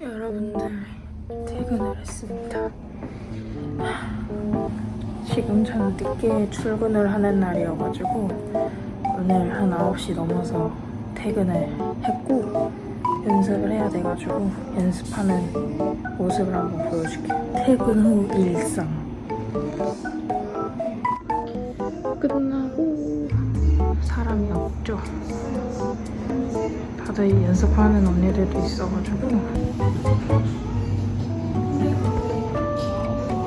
여러분들 퇴근을 했습니다. 지금 저는 늦게 출근을 하는 날이어가지고 오늘 한 9시 넘어서 퇴근을 했고 연습을 해야 돼가지고 연습하는 모습을 한번 보여줄게요. 퇴근 후 일상 끝나고 사람이 없죠. 다들 연습하는 언니들도 있어가지고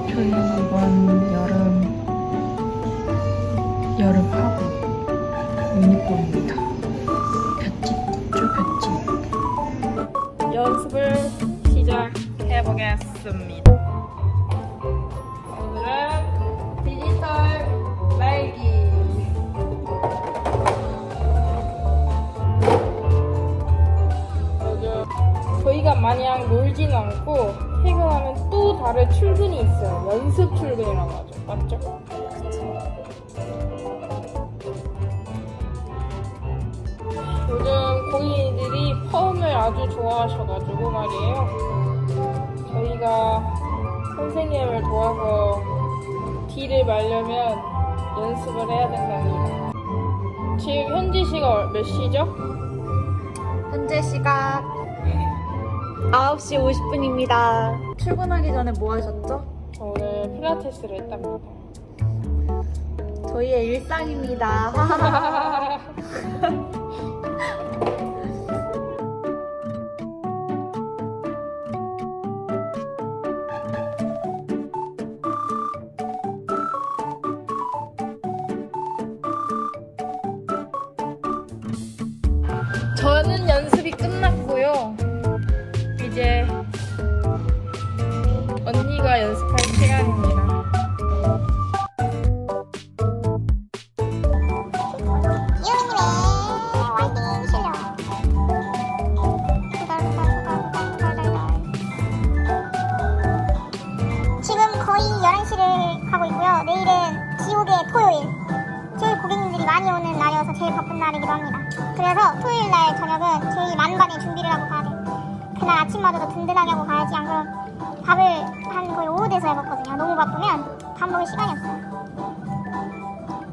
저희 이번 여름 여름 하부 유니폼입니다. 볏짚 있죠 볏짚 연습을 시작해 보겠습니다. 마냥 놀진 않고 퇴근하면 또 다른 출근이 있어요. 연습 출근이라고 하죠. 맞죠? 요즘 고객님들이 펌을 아주 좋아하셔가지고 말이에요. 저희가 선생님을 도와서 뒤를 말려면 연습을 해야 된답니다. 지금 현지 시각 몇 시죠? 현재 시각 9시 50분입니다. 출근하기 전에 뭐 하셨죠? 저 오늘 필라테스를 했답니다. 저희의 일상입니다. 바쁜 날이기도 합니다. 그래서 토요일 날 저녁은 제일 만반의 준비를 하고 가야 돼요 그날 아침마저도 든든하게 하고 가야지 안 그럼 밥을 한 거의 오후 돼서 해먹거든요. 너무 바쁘면 밥 먹을 시간이 없어요.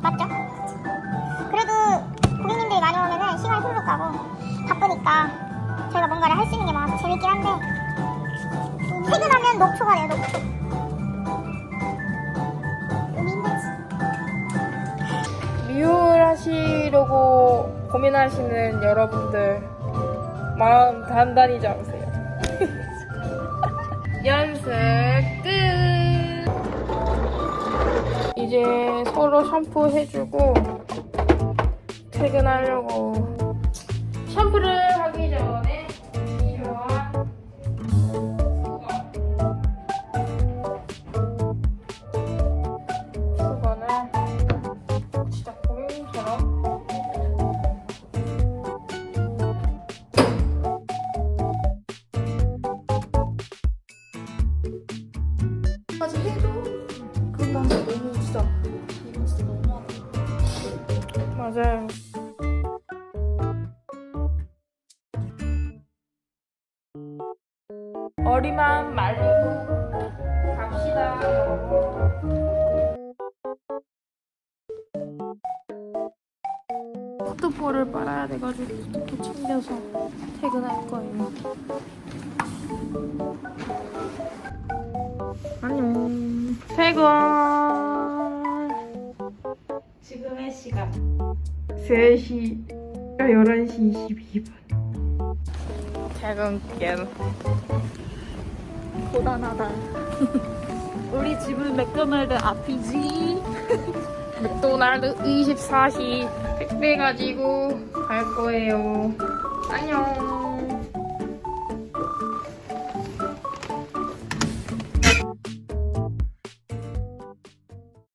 맞죠? 그래도 고객님들이 많이 오면은 시간이 후루룩 가고 바쁘니까 저희가 뭔가를 할 수 있는 게 많아서 재밌긴 한데 퇴근하면 녹초가 돼요 녹초. 힘들 하시려고 고민하시는 여러분들 마음 단단히 잡으세요. 연습 끝! 이제 서로 샴푸 해주고 퇴근하려고 난 너무 진짜 이거 진짜 너무하다. 맞아요. 머리만 말리고 갑시다. 포트볼을 빨아야 돼가지고 포트 챙겨서 퇴근할 거예요. 퇴근. 지금의 시간 3시, 11시 22분. 퇴근길. 고단하다. 우리 집은 맥도날드 앞이지. 맥도날드 24시 택배 가지고 갈 거예요. 안녕.